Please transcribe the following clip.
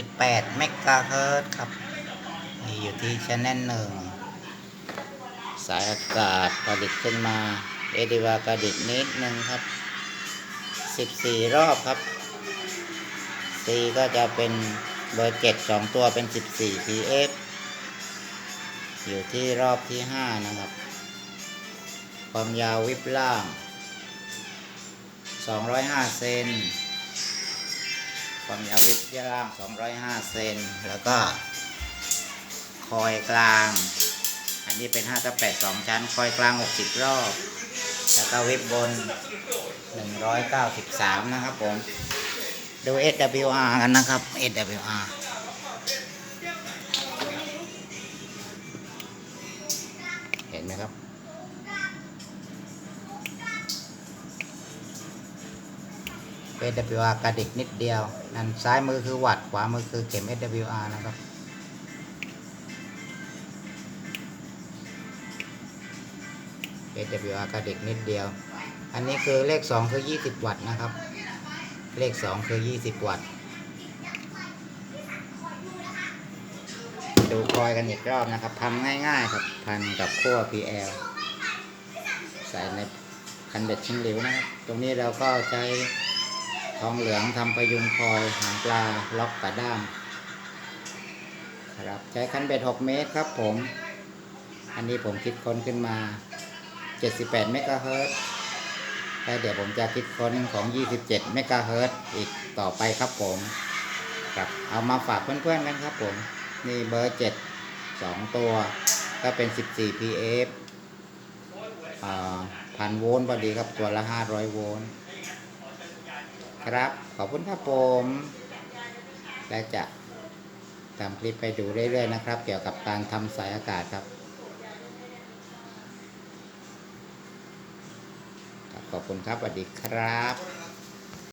88เมกะเฮิรตครับ นี่อยู่ที่ชแนลหนึ่ง สายอากาศผลิตขึ้นมาเอดีวากระดิกนิดนึงครับ 14 รอบครับ C ก็จะเป็นเบอร์ 7 2 ตัวเป็น 14 PF อยู่ที่รอบที่ 5 นะครับ ความยาววิบล่าง 205 เซน ความยาววิบล่าง 205 เซน แล้วก็คอยกลาง อันนี้เป็น5ตะ8 2 ชั้น คอยกลาง 60 รอบ แล้วก็วิบบน 193 นะครับผม ดู SWR กันนะครับ SWR เห็นไหมครับ SWR กระดิกนิดเดียวนั่นซ้ายมือคือวัดขวามือคือเข็ม SWR นะครับ SWR กระดิกนิดเดียว อันนี้คือเลข 2 คือ 20 วัตต์นะครับ เลข 2 คือ 20 วัตต์ ดูคอยกันอีกรอบนะครับทำง่ายๆครับพันกับขั้ว PL ใส่ในคันเบ็ดชิ้นเหลวนะครับ ตรงนี้เราก็ใช้ ทองเหลืองทำพยุงคอยหางปลาล็อกกระด้ามครับใช้คันเบ็ด6 เมตรครับผม อันนี้ผมคิดค้นขึ้นมา 78 เมกะเฮิรตแล้วเดี๋ยวผมจะคิดค้นของ 27 เมกะเฮิรตอีกต่อไปครับผมครับเอามาฝากเพื่อนๆกันครับผม นี่เบอร์ 7 2 ตัว ก็เป็น 14 pf อ่าพันโวลต์พอดีครับตัวละ 500 โวลต์ ครับ ขอบคุณครับผม และจะทำคลิปไปดูเรื่อยๆนะครับ เกี่ยวกับการทำสายอากาศครับครับขอบคุณครับสวัสดีครับ